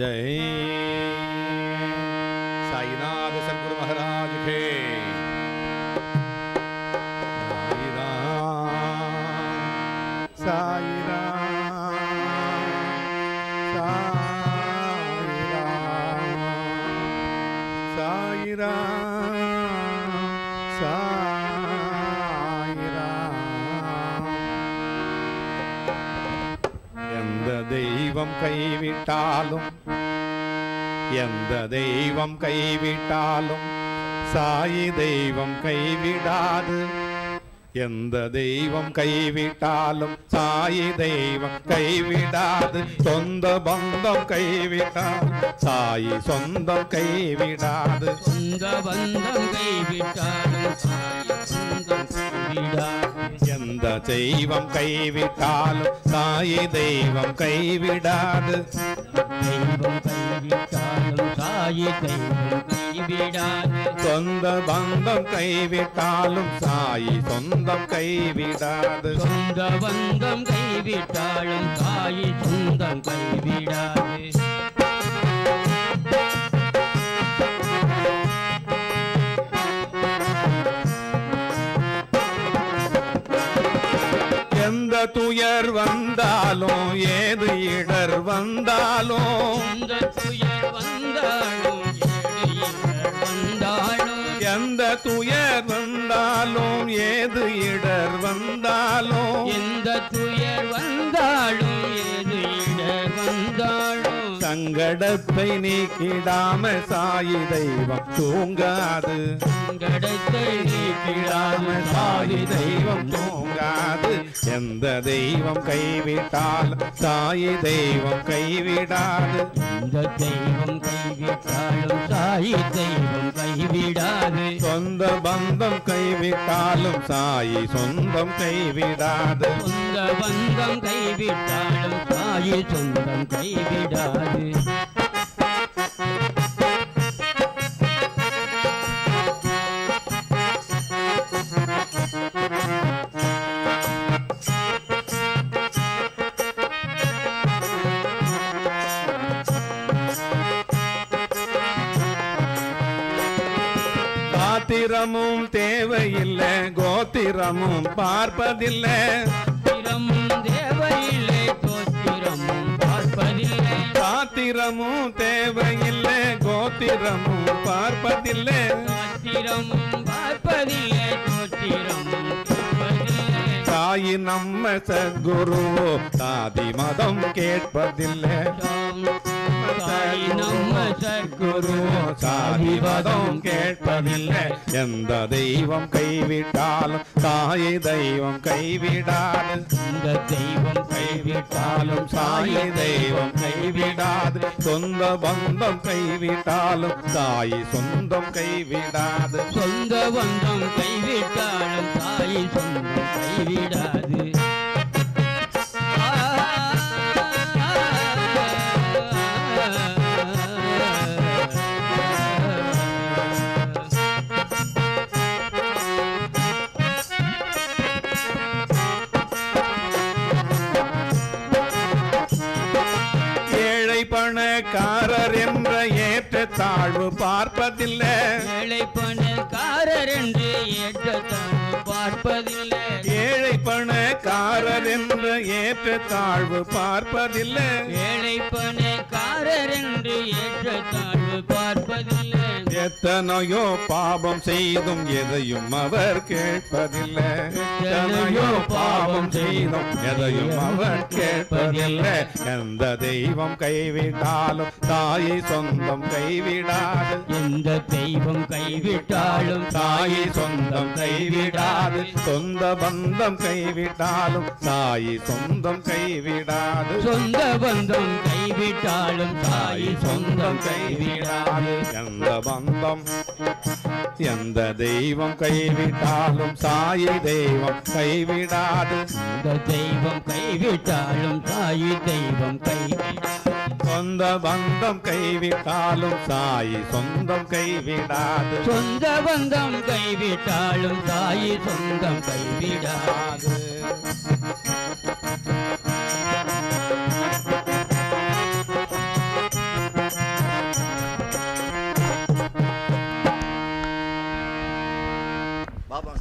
ஜெய் சாயிநாத சர்க்குரு மகாராஜுகே சாயிரா சாயிரா சாயிரா எந்த தெய்வ தெய்வம் கைவிட்டாலும் எந்த தெய்வம் கைவிட்டாலும் சாயி தெய்வம் கைவிடாது எந்த தெய்வம் கைவிட்டாலும் சாயி தெய்வம் கைவிடாது சொந்த பந்தம் கைவிட்டால் சாயி சொந்தம் கைவிடாது சொந்த பந்தம் கைவிட்டாலும் சாயி சொந்தம் எந்த தெய்வம் கைவிட்டாலும் சாயி தெய்வம் கைவிடாது தெய்வம் கைவிட்டாலும் சாயி தெய்வம் கைவிடாது. சொந்த பந்தம் கைவிட்டாலும் சாயி சொந்தம் கைவிடாது. சொந்த பந்தம் கைவிட்டாலும் சாயி சொந்தம் கைவிடாது. துயர் வந்தாலும் ஏது இடர் வந்தாலும். எந்த துயர் வந்தாலும் வந்தாலும். எந்த துயர் வந்தாலும் ஏது இடர் வந்தாலும். எந்த துயர் வந்தாலும் ஏது இடர் வந்தாலும். சங்கடத்தை நீக்கிடாம சாயி தெய்வம் தூங்காது. சங்கடத்தை நீக்கிடாம சாயி தெய்வம் தூங்காது. எந்த தெய்வம் கைவிட்டால் சாயி தெய்வம் கைவிடாது. இந்த தெய்வம் கைவிட்டாலும் சாயி தெய்வம் கைவிடாது. சொந்த பந்தம் கைவிட்டாலும் சாயி சொந்தம் கைவிடாது. சொந்த பந்தம் கைவிட்டாலும் சாயி சொந்தம் கைவிடாது. காத்திரமும் தேவையில்லை கோத்திரமும் பார்ப்பதில்லை. தேவையில்லை தோத்திரமும் பார்ப்பதில்லை. காத்திரமும் தேவையில்லை கோத்திரமும் பார்ப்பதில்லை. தோத்திரமும் பார்ப்பதில்லை பார்ப்பதில்லை. தாயி நம்ம சத்குரு சாதி மதம் கேட்பதில்லை. சாய் நம்ம சர்க்குரு சாதி மதம் கேட்பதில்லை. எந்த தெய்வம் கைவிட்டாலும் தாயை தெய்வம் கைவிடாது. இந்த தெய்வம் கைவிட்டாலும் சாயி தெய்வம் கைவிடாது. சொந்த பந்தம் கைவிட்டாலும் தாய் சொந்தம் கைவிடாது. சொந்த பந்தம் கைவிட்டாலும் தாய் சொந்தம் கைவிடாது. பணக்காரர் என்ற ஏற்ற தாழ்வு பார்ப்பதில்லை. ஏழை பணக்காரர் என்று ஏற்றத்தான் பார்ப்பதில்லை. ஏழை பணக்காரர் என்ற ஏற்ற தாழ்வு பார்ப்பதில்லை. ஏழை பணக்காரர் என்று ஏற்றத்தாழ்வு பார்ப்பதில்லை. எத்தனையோ பாவம் செய்தும் எதையும் அவர் கேட்பதில்லை. எத்தனையோ பாவம் செய்தும் எதையும் அவர் கேட்பதில்லை. எந்த தெய்வம் கைவிட்டாலும் தாயை சொந்தம் கைவிடாது. எந்த தெய்வம் கைவிட்டாலும் தாயை சொந்தம் கைவிடாது. சொந்த பந்தம் கைவிட்டாலும் தாயை சொந்தம் கைவிடாது. சொந்த பந்தம் கைவிட்டாலும் தாய் சொந்தம் கைவிடாது. எந்த பந்தம் எந்த தெய்வம் கைவிட்டாலும் சாயி தெய்வம் கைவிடாது. இந்த தெய்வம் கைவிட்டாலும் தாய் தெய்வம் கைவிடாது. சொந்த பந்தம் கைவிட்டாலும் சாயி சொந்தம் கைவிடாது. சொந்த பந்தம் கைவிட்டாலும் தாய் சொந்தம் கைவிடாது. பாபா